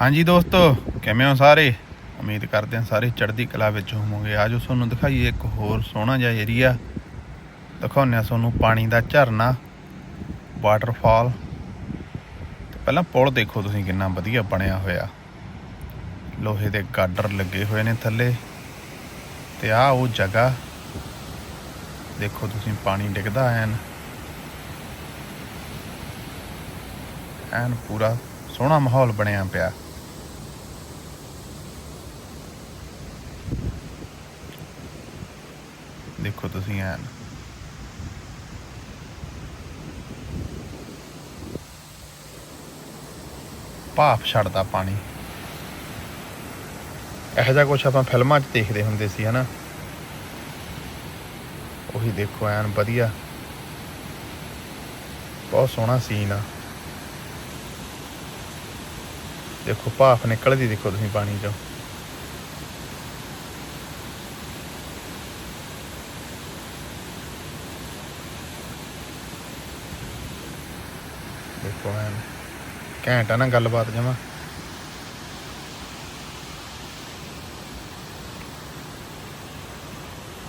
ਹਾਂਜੀ ਦੋਸਤੋ, ਕਿਵੇਂ ਹੋ ਸਾਰੇ? ਉਮੀਦ ਕਰਦੇ ਹਾਂ ਸਾਰੇ ਚੜ੍ਹਦੀ ਕਲਾ ਵਿੱਚ ਹੋਵੋਗੇ। ਆਜੋ ਤੁਹਾਨੂੰ ਦਿਖਾਈਏ ਇੱਕ ਹੋਰ ਸੋਹਣਾ ਜਿਹਾ ਏਰੀਆ ਦਿਖਾਉਂਦੇ ਹਾਂ ਤੁਹਾਨੂੰ ਪਾਣੀ ਦਾ ਝਰਨਾ ਵਾਟਰਫਾਲ ਤੇ ਪਹਿਲਾਂ ਪੁਲ ਦੇਖੋ ਤੁਸੀਂ ਕਿੰਨਾ ਵਧੀਆ ਬਣਿਆ ਹੋਇਆ। ਲੋਹੇ ਦੇ ਗਾਡਰ ਲੱਗੇ ਹੋਏ ਨੇ ਥੱਲੇ। ਤੇ ਆਹ ਉਹ ਜਗ੍ਹਾ, ਦੇਖੋ ਤੁਸੀਂ ਪਾਣੀ ਡਿੱਗਦਾ ਐਨ। ਐਨ ਪੂਰਾ ਸੋਹਣਾ ਮਾਹੌਲ ਬਣਿਆ ਪਿਆ। ਦੇਖੋ ਤੁਸੀਂ ਐਨ। ਭਾਫ ਛੱਡਦਾ ਪਾਣੀ। ਇਹੋ ਜਿਹਾ ਕੁਛ ਆਪਾਂ ਫਿਲਮਾਂ 'ਚ ਦੇਖਦੇ ਹੁੰਦੇ ਸੀ, ਹਨਾ? ਉਹੀ ਦੇਖੋ ਐਨ, ਵਧੀਆ। ਬਹੁਤ ਸੋਹਣਾ ਸੀਨ ਆ। ਦੇਖੋ ਭਾਫ ਨਿਕਲਦੀ ਦੇਖੋ ਤੁਸੀਂ ਪਾਣੀ 'ਚੋਂ। ਦੇਖੋ ਐਨ। ਘੈਂਟ ਆ ਨਾ ਗੱਲਬਾਤ ਜਮਾ।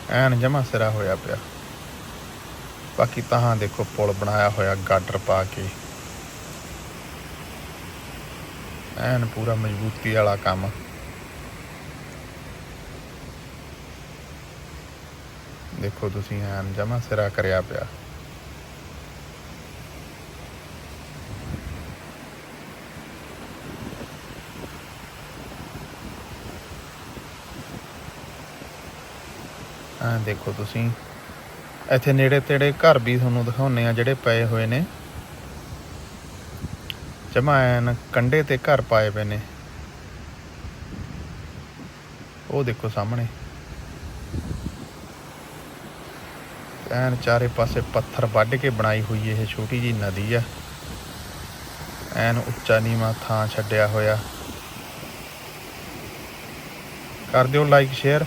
ਐਨ ਜਮਾ ਸਿਰਾ ਹੋਇਆ ਪਿਆ। ਬਾਕੀ ਤਾਂ ਦੇਖੋ ਪੁਲ ਬਣਾਇਆ ਹੋਇਆ, ਗਾਡਰ ਪਾ ਕੇ। ਐਨ ਪੂਰਾ ਮਜ਼ਬੂਤੀ ਵਾਲਾ ਕੰਮ। ਦੇਖੋ ਤੁਸੀਂ ਐਨ ਜਮਾ ਸਿਰਾ ਕਰਿਆ ਪਿਆ। ਐਂ ਦੇਖੋ ਤੁਸੀਂ। ਇੱਥੇ ਨੇੜੇ ਤੇੜੇ ਘਰ ਵੀ ਤੁਹਾਨੂੰ ਦਿਖਾਉਨੇ ਆ ਜਿਹੜੇ ਪਏ ਹੋਏ ਨੇ। ਜਮਾ ਐਨ ਕੰਡੇ ਤੇ ਘਰ ਪਾਏ ਪਏ ਨੇ। ਉਹ ਦੇਖੋ ਸਾਹਮਣੇ। ਐਨ ਚਾਰੇ ਪਾਸੇ ਪੱਥਰ ਵੱਢ ਕੇ ਬਣਾਈ ਹੋਈ ਇਹ ਛੋਟੀ ਜੀ ਨਦੀ ਆ। ਐਨ ਉੱਚਾ ਨੀਵਾਂ ਥਾਂ ਛੱਡਿਆ ਹੋਇਆ। ਕਰ ਦਿਓ ਲਾਈਕ ਸ਼ੇਅਰ